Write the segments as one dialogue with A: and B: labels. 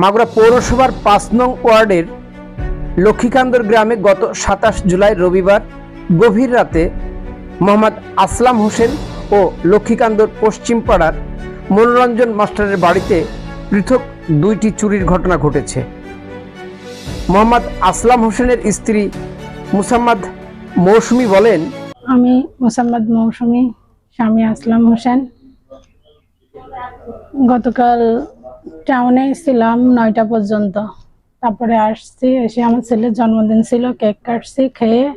A: মাগুরা পৌরসভার পাঁচ নং ওয়ার্ডের লক্ষ্মীকান্দর গ্রামে গত সাতাশ জুলাই রবিবার গভীর রাতে মোহাম্মদ আসলাম হোসেন ও লক্ষ্মীকান্দর পশ্চিম পাড়ার মনোরঞ্জন মাস্টারের বাড়িতে পৃথক দুইটি চুরির ঘটনা ঘটেছে। মোহাম্মদ আসলাম হোসেনের স্ত্রী মুসাম্মদ মৌসুমি বলেন,
B: আমি মোসাম্মদ মৌসুমি, স্বামী আসলাম হোসেন। গতকাল টাউনে ছিলাম নয়টা পর্যন্ত। তারপরে আসছি, এসে আমার ছেলের জন্মদিন ছিল, কেক কাটছি, খেয়ে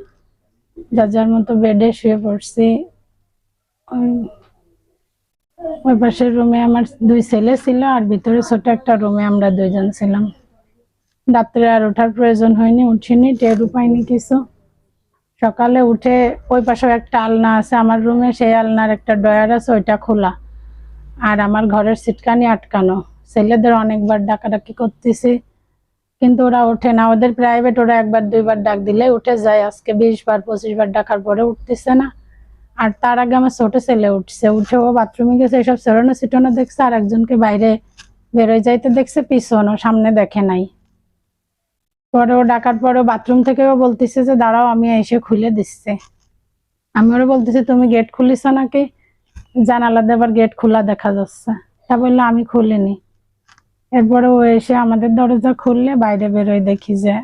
B: যার যার মতো বেডে শুয়ে পড়ছি। ওই- পাশের রুমে আমার দুই ছেলে ছিল আর ভিতরে ছোট একটা রুমে আমরা দুইজন ছিলাম। রাত্রে আর ওঠার প্রয়োজন হয়নি, উঠিনি টেরও পাইনি কিছু। সকালে উঠে ওই পাশেও একটা আলনা আছে, আমার রুমে সেই আলনার একটা ডয়ার আছে, ওইটা খোলা। আর আমার ঘরের সিটকানি আটকানো। ছেলেদের অনেকবার ডাকাডাকি করতেছি, কিন্তু ওরা ওঠে না। ওদের প্রাইভেট ওরা একবার, দুইবার ডাক দিলে উঠে যায়। আজকে বিশ বার পঁচিশ বার ডাকার পরে উঠতেছে না। আর তার আগে আমার ছোট ছেলে উঠছে। উঠে ও বাথরুমে গেছে, এসব সেরোনো সিটোনো দেখছে, আর একজনকে বাইরে বেরোয় যাইতে দেখছে পিছনও সামনে দেখে নাই। পরে ও ডাকার পরে বাথরুম থেকেও বলতেছে যে, দাঁড়াও, আমি এসে খুলে দিচ্ছে। আমি ওরা বলতেছি, তুমি গেট খুলিস নাকি? জানালা দেবার গেট খোলা দেখা যাচ্ছে। তা বলল, আমি খুলিনি। এরপরে ও এসে আমাদের দরজা খুললে বাইরে বেরোয় দেখি যে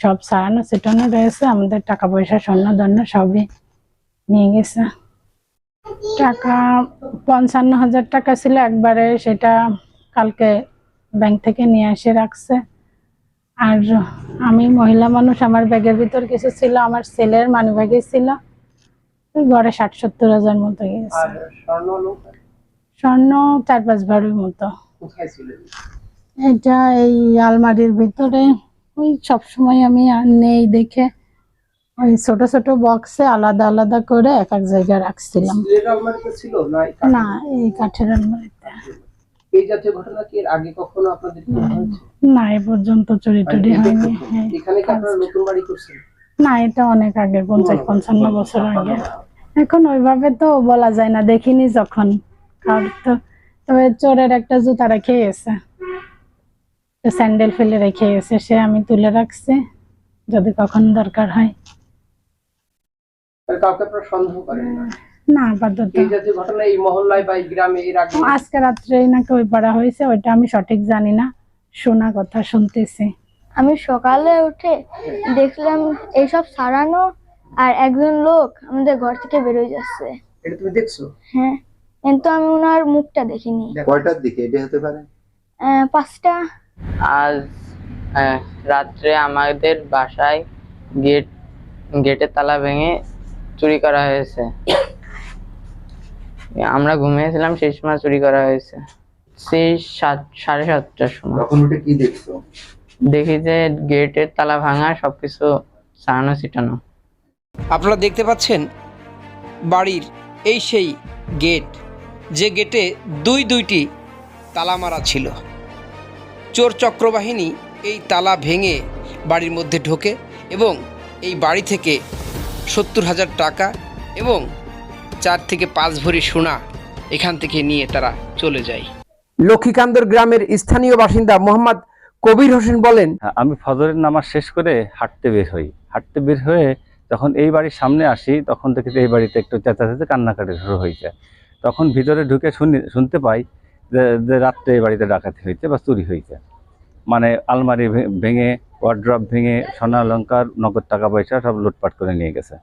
B: সব সারানো সেটানো রয়েছে আমাদের টাকা পয়সা স্বর্ণ দন্য সবই নিয়ে গেছে। টাকা পঞ্চান্ন হাজার টাকা ছিল একবারে সেটা কালকে ব্যাংক থেকে নিয়ে এসে রাখছে। আর আমি মহিলা মানুষ আমার ব্যাগের ভিতর কিছু ছিল আমার ছেলের মানি ব্যাগে ছিল। ঘরে ষাট সত্তর হাজার মতো গেছে। স্বর্ণ চার পাঁচ ভাড়ির মতো। এটা? এই আলমারির ভিতরে। ওই সবসময় আমি আর নেই দেখে ওই ছোট ছোট বক্সে আলাদা আলাদা করে এক এক জায়গায় রাখছিলাম।
A: ছিল না এই
B: কাঠের? আলমারিতে।
A: এই জাতীয় ঘটনা কি এর আগে কখনো আপনাদের
B: না এ পর্যন্ত চুরি টুরি হয়নি। হ্যাঁ।
A: এখানে কি আপনারা নতুন বাড়ি করছেন?
B: না এটা অনেক আগে পঞ্চাশ পঞ্চান্ন বছর আগে। এখন ওইভাবে তো বলা যায় না দেখিনি যখন। আর তো তবে চোরের একটা জুতা রেখে গেছে। স্যান্ডেল ফেলে রেখে গেছে সে আমি তুলে রাখছি যদি কখন দরকার হয়।
A: না?
B: আজকে রাত্রে নাকি ওই পাড়া হয়েছে ওইটা আমি সঠিক জানি না। শোনা কথা শুনতেছি।
C: আমি সকালে উঠে দেখলাম এইসব সারানো আর একজন লোক আমাদের ঘর থেকে বেরোয় যাচ্ছে।
A: এটা তুমি দেখছ?
C: হ্যাঁ। কিন্তু আমি ওনার মুখটা দেখিনি।
D: কয়টার দিকে? এটা হতে পারে?
C: আহ, পাঁচটা।
E: আজ রাত্রে আমাদের বাসায় গেট গেটের তালা ভেঙে চুরি করা হয়েছে। আমরা ঘুমিয়েছিলাম সেই সময় চুরি করা হয়েছে। সেই সাত সাড়ে সাতটার সময়।
D: তখন উঠে কি দেখছ?
E: দেখি যে গেটের তালা ভাঙা সবকিছু সারানো ছিটানো।
A: আপনারা দেখতে পাচ্ছেন বাড়ির এই সেই গেট। যে গেটে দুই দুইটি তালা মারা ছিল। চোর চক্রবাহিনী এই তালা ভেঙে বাড়ির মধ্যে ঢোকে এবং এই বাড়ি থেকে সত্তর হাজার টাকা এবং চার থেকে পাঁচ ভরি সোনা এখান থেকে নিয়ে তারা চলে যায়। লক্ষ্মীকান্দর গ্রামের স্থানীয় বাসিন্দা মোহাম্মদ কবির হোসেন বলেন
F: হ্যাঁ, আমি ফজরের নামাজ শেষ করে হাঁটতে বের হই। হাঁটতে বের হয়ে যখন এই বাড়ির সামনে আসি তখন থেকে এই বাড়িতে একটু চেঁচা চেঁচাচেঁচে কান্নাকাটি শুরু হয়েছে তখন ভিতরে ঢুকে শুনি শুনতে পাই যে রাত্রে এই বাড়িতে ডাকাতি হয়েছে বা চুরি হয়েছে মানে আলমারি ভেঙে ওয়ার্ড্রপ ভেঙে সোনা অলঙ্কার নগদ টাকা পয়সা সব লুটপাট করে নিয়ে গেছে।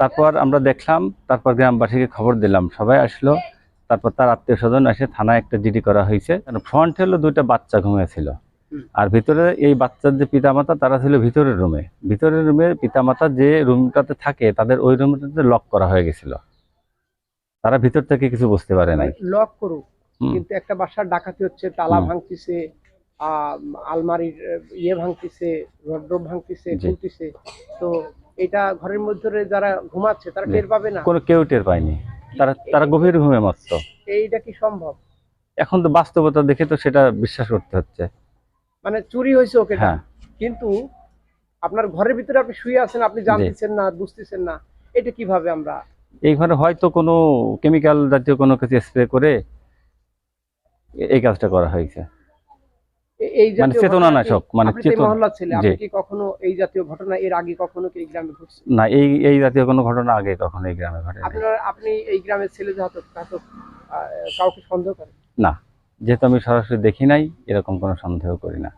F: তারপর আমরা দেখলাম তারপর গ্রামবাসীকে খবর দিলাম সবাই আসলো। তারপর তার আত্মীয় স্বজন এসে থানায় একটা জিডি করা হয়েছে ফ্রন্ট হলো দুইটা বাচ্চা ঘুমিয়েছিল। আর ভিতরে এই বাচ্চার যে পিতামাতা তারা ছিল ভিতরের রুমে ভিতরের রুমে পিতামাতা যে রুমটাতে থাকে তাদের ওই রুমটাতে লক করা হয়ে গেছিল। তারা ভিতর থেকে কিছু বুঝতে পারে নাই।
G: লক করুক। কিন্তু একটা বাসার ডাকাতি হচ্ছে তালা ভাঙতিছে আলমারির ইয়ে ভাঙতিছে রড্রপ ভাঙতিছে। খুলতিছে। তো এটা ঘরের মধ্যে যারা ঘুমাচ্ছে তারা টের পাবে না।
F: কোনো কেউ টের পায়নি। তারা তারা গভীর ঘুমে মস্ত
G: এইটা কি সম্ভব?
F: এখন তো বাস্তবতা দেখে তো সেটা বিশ্বাস করতে হচ্ছে।
G: মানে চুরি হয়েছে ওকে
F: হ্যাঁ।
G: কিন্তু আপনার ঘরের ভিতরে আপনি শুয়ে আছেন আপনি জানতেছেন না বুঝতেছেন না। এটা কীভাবে আমরা
F: এই ঘরে হয়তো কোনো কেমিক্যাল জাতীয় কোনো কিছু স্প্রে করে এই কাজটা করা হয়েছে।
G: এই
F: মানে
G: জাতীয়
F: চেতনা নাশক, মানে চেতনা-।
G: কি কখনো এই জাতীয় ঘটনা এর আগে কখনো কি গ্রামে ঘটছে?
F: না এই এই জাতীয় কোনো ঘটনা আগে কখনো এই গ্রামে ঘটে
G: আপনার আপনি এই গ্রামের ছেলে কাউকে সন্দেহ করেন?
F: না যেহেতু আমি সরাসরি দেখি নাই এরকম কোনো সন্দেহ করি না।